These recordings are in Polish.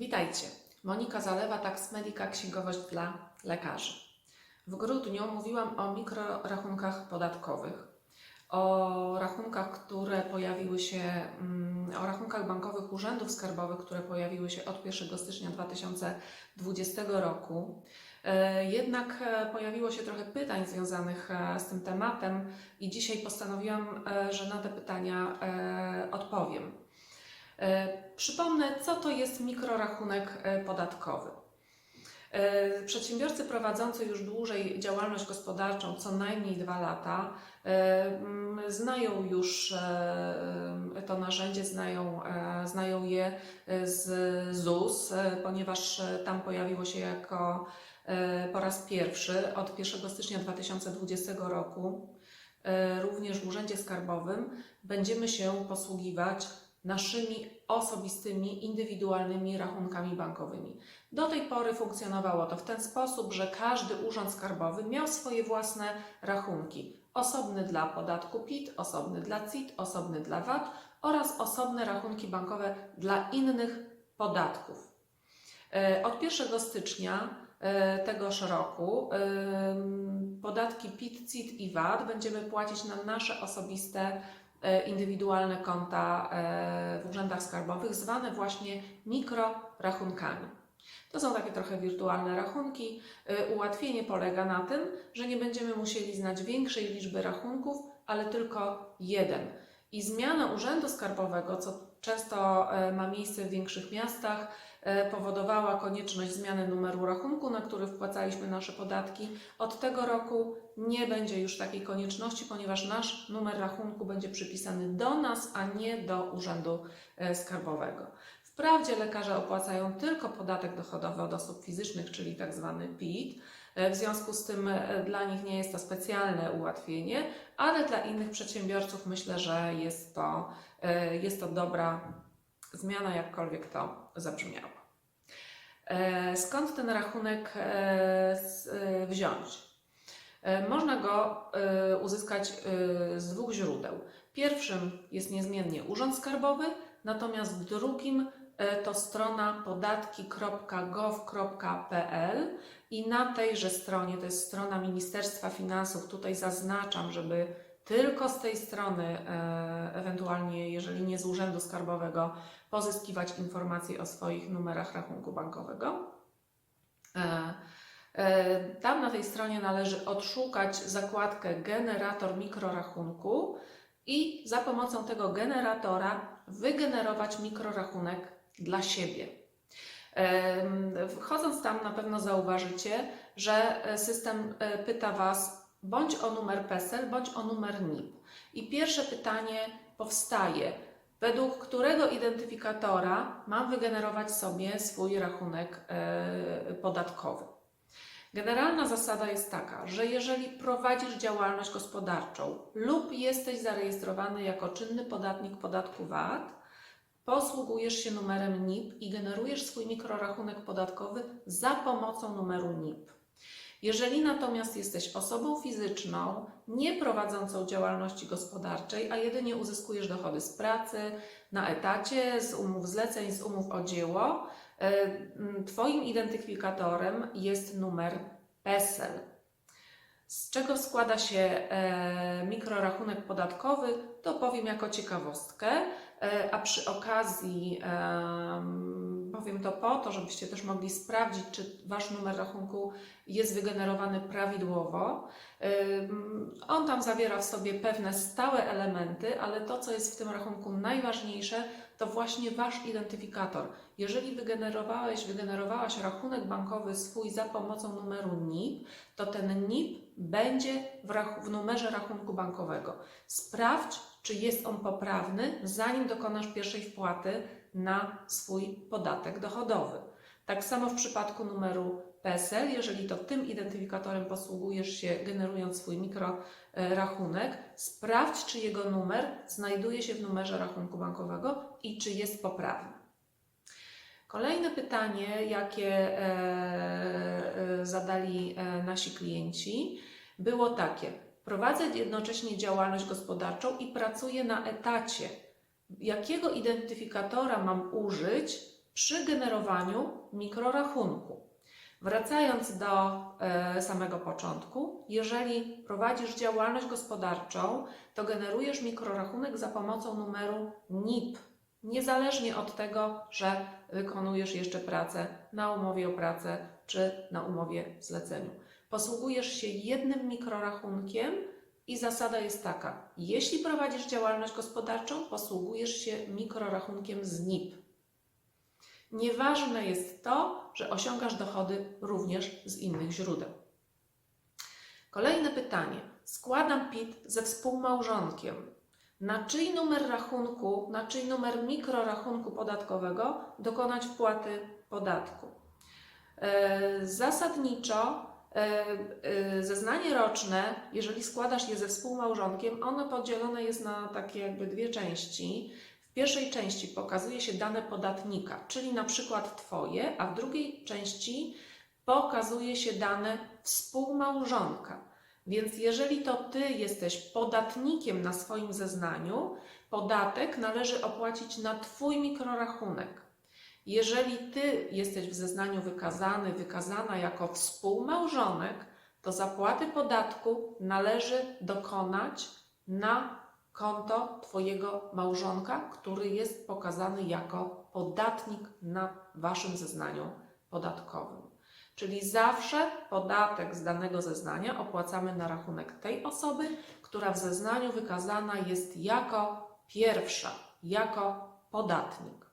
Witajcie. Monika Zalewa, Tax Medica, księgowość dla lekarzy. W grudniu mówiłam o mikrorachunkach podatkowych, o rachunkach, które pojawiły się, mm, o rachunkach bankowych urzędów skarbowych, które pojawiły się od 1 stycznia 2020 roku. E, Jednak e, pojawiło się trochę pytań związanych e, z tym tematem i dzisiaj postanowiłam, że na te pytania odpowiem. E, Przypomnę, co to jest mikrorachunek e, podatkowy. E, Przedsiębiorcy prowadzący już dłużej działalność gospodarczą, co najmniej dwa lata, znają już to narzędzie, znają, znają je z ZUS, ponieważ tam pojawiło się jako po raz pierwszy od 1 stycznia 2020 roku. Również w Urzędzie Skarbowym będziemy się posługiwać naszymi osobistymi, indywidualnymi rachunkami bankowymi. Do tej pory funkcjonowało to w ten sposób, że każdy urząd skarbowy miał swoje własne rachunki. Osobny dla podatku PIT, osobny dla CIT, osobny dla VAT oraz osobne rachunki bankowe dla innych podatków. E, Od 1 stycznia e, tegoż roku em, podatki PIT, CIT i VAT będziemy płacić na nasze osobiste e, indywidualne konta e, w urzędach skarbowych, zwane właśnie mikrorachunkami. To są takie trochę wirtualne rachunki. E, Ułatwienie polega na tym, że nie będziemy musieli znać większej liczby rachunków, ale tylko jeden. I zmiana urzędu skarbowego, co często e, ma miejsce w większych miastach, e, powodowała konieczność zmiany numeru rachunku, na który wpłacaliśmy nasze podatki. Od tego roku nie będzie już takiej konieczności, ponieważ nasz numer rachunku będzie przypisany do nas, a nie do urzędu e, skarbowego. Wprawdzie lekarze opłacają tylko podatek dochodowy od osób fizycznych, czyli tak zwany PIT. E, W związku z tym e, dla nich nie jest to specjalne ułatwienie, ale dla innych przedsiębiorców myślę, że jest to, e, jest to dobra zmiana, jakkolwiek to zabrzmiało. Skąd ten rachunek wziąć? Można go uzyskać z dwóch źródeł. Pierwszym jest niezmiennie Urząd Skarbowy, natomiast drugim e, to strona podatki.gov.pl i na tejże stronie, to jest strona Ministerstwa Finansów, tutaj zaznaczam, żeby tylko z tej strony, e, ewentualnie jeżeli nie z Urzędu Skarbowego, pozyskiwać informacje o swoich numerach rachunku bankowego. E, e, Tam na tej stronie należy odszukać zakładkę generator mikrorachunku i za pomocą tego generatora wygenerować mikrorachunek dla siebie. Wchodząc tam na pewno zauważycie, że e, system e, pyta Was bądź o numer PESEL, bądź o numer NIP. I pierwsze pytanie powstaje, według którego identyfikatora mam wygenerować sobie swój rachunek e, podatkowy. Generalna zasada jest taka, że jeżeli prowadzisz działalność gospodarczą lub jesteś zarejestrowany jako czynny podatnik podatku VAT, posługujesz się numerem NIP i generujesz swój mikrorachunek podatkowy za pomocą numeru NIP. Jeżeli natomiast jesteś osobą fizyczną, nie prowadzącą działalności gospodarczej, a jedynie uzyskujesz dochody z pracy, na etacie, z umów zleceń, z umów o dzieło, e, Twoim identyfikatorem jest numer PESEL. Z czego składa się e, mikrorachunek podatkowy, to powiem jako ciekawostkę, a przy okazji em, powiem to po to, żebyście też mogli sprawdzić, czy Wasz numer rachunku jest wygenerowany prawidłowo. On tam zawiera w sobie pewne stałe elementy, ale to, co jest w tym rachunku najważniejsze, to właśnie Wasz identyfikator. Jeżeli wygenerowałeś, wygenerowałaś rachunek bankowy swój za pomocą numeru NIP, to ten NIP będzie w, w numerze rachunku bankowego. Sprawdź, czy jest on poprawny, zanim dokonasz pierwszej wpłaty na swój podatek dochodowy. Tak samo w przypadku numeru PESEL, jeżeli to tym identyfikatorem posługujesz się generując swój mikrorachunek, sprawdź, czy jego numer znajduje się w numerze rachunku bankowego i czy jest poprawny. Kolejne pytanie, jakie e, e, zadali e, nasi klienci, było takie: Prowadzę jednocześnie działalność gospodarczą i pracuję na etacie. Jakiego identyfikatora mam użyć przy generowaniu mikrorachunku. Wracając do e, samego początku, jeżeli prowadzisz działalność gospodarczą, to generujesz mikrorachunek za pomocą numeru NIP, niezależnie od tego, że wykonujesz jeszcze pracę na umowie o pracę czy na umowie zleceniu. Posługujesz się jednym mikrorachunkiem i zasada jest taka: jeśli prowadzisz działalność gospodarczą, posługujesz się mikrorachunkiem z NIP. Nieważne jest to, że osiągasz dochody również z innych źródeł. Kolejne pytanie. Składam PIT ze współmałżonkiem. Na czyj numer rachunku, na czyj numer mikrorachunku podatkowego dokonać wpłaty podatku? E, Zasadniczo zeznanie roczne, jeżeli składasz je ze współmałżonkiem, ono podzielone jest na takie jakby dwie części. W pierwszej części pokazuje się dane podatnika, czyli na przykład Twoje, a w drugiej części pokazuje się dane współmałżonka. Więc jeżeli to Ty jesteś podatnikiem na swoim zeznaniu, podatek należy opłacić na Twój mikrorachunek. Jeżeli Ty jesteś w zeznaniu wykazany, wykazana jako współmałżonek, to zapłaty podatku należy dokonać na konto Twojego małżonka, który jest pokazany jako podatnik na Waszym zeznaniu podatkowym. Czyli zawsze podatek z danego zeznania opłacamy na rachunek tej osoby, która w zeznaniu wykazana jest jako pierwsza, jako podatnik.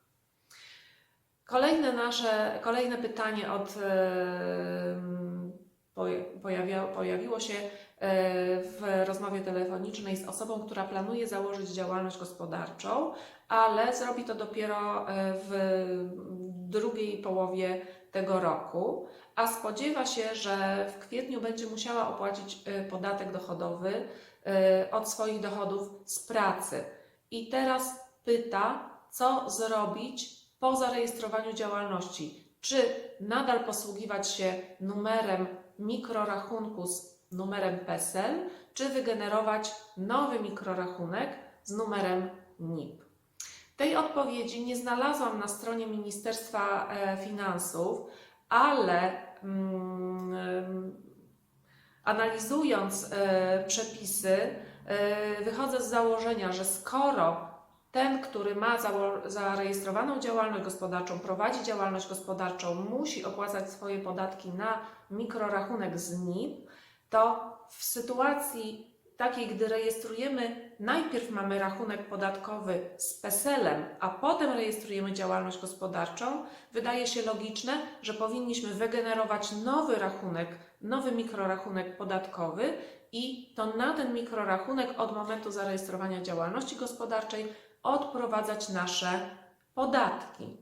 Kolejne nasze, kolejne pytanie od, pojawia, pojawiło się e, w rozmowie telefonicznej z osobą, która planuje założyć działalność gospodarczą, ale zrobi to dopiero e, w drugiej połowie tego roku, a spodziewa się, że w kwietniu będzie musiała opłacić e, podatek dochodowy od swoich dochodów z pracy. I teraz pyta, co zrobić po zarejestrowaniu działalności. Czy nadal posługiwać się numerem mikrorachunku z numerem PESEL, czy wygenerować nowy mikrorachunek z numerem NIP. Tej odpowiedzi nie znalazłam na stronie Ministerstwa e, Finansów, ale mm, analizując e, przepisy, e, wychodzę z założenia, że skoro ten, który ma zarejestrowaną działalność gospodarczą, prowadzi działalność gospodarczą, musi opłacać swoje podatki na mikrorachunek z NIP, to w sytuacji takiej, gdy rejestrujemy, najpierw mamy rachunek podatkowy z PESEL-em, a potem rejestrujemy działalność gospodarczą, wydaje się logiczne, że powinniśmy wygenerować nowy rachunek, nowy mikrorachunek podatkowy i to na ten mikrorachunek od momentu zarejestrowania działalności gospodarczej odprowadzać nasze podatki.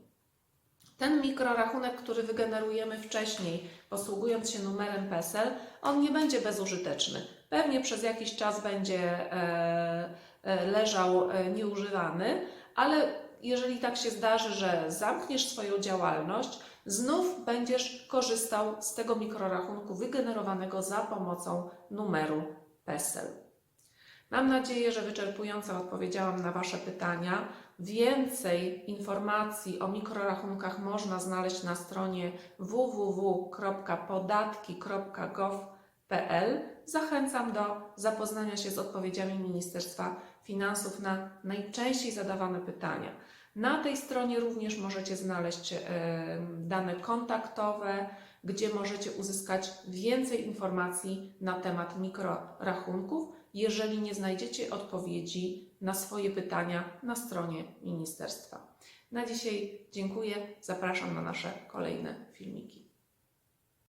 Ten mikrorachunek, który wygenerujemy wcześniej, posługując się numerem PESEL, on nie będzie bezużyteczny. Pewnie przez jakiś czas będzie e, e, leżał e, nieużywany, ale jeżeli tak się zdarzy, że zamkniesz swoją działalność, znów będziesz korzystał z tego mikrorachunku wygenerowanego za pomocą numeru PESEL. Mam nadzieję, że wyczerpująco odpowiedziałam na Wasze pytania. Więcej informacji o mikrorachunkach można znaleźć na stronie www.podatki.gov.pl. Zachęcam do zapoznania się z odpowiedziami Ministerstwa Finansów na najczęściej zadawane pytania. Na tej stronie również możecie znaleźć e, dane kontaktowe, gdzie możecie uzyskać więcej informacji na temat mikrorachunków jeżeli nie znajdziecie odpowiedzi na swoje pytania na stronie ministerstwa. Na dzisiaj dziękuję, zapraszam na nasze kolejne filmiki.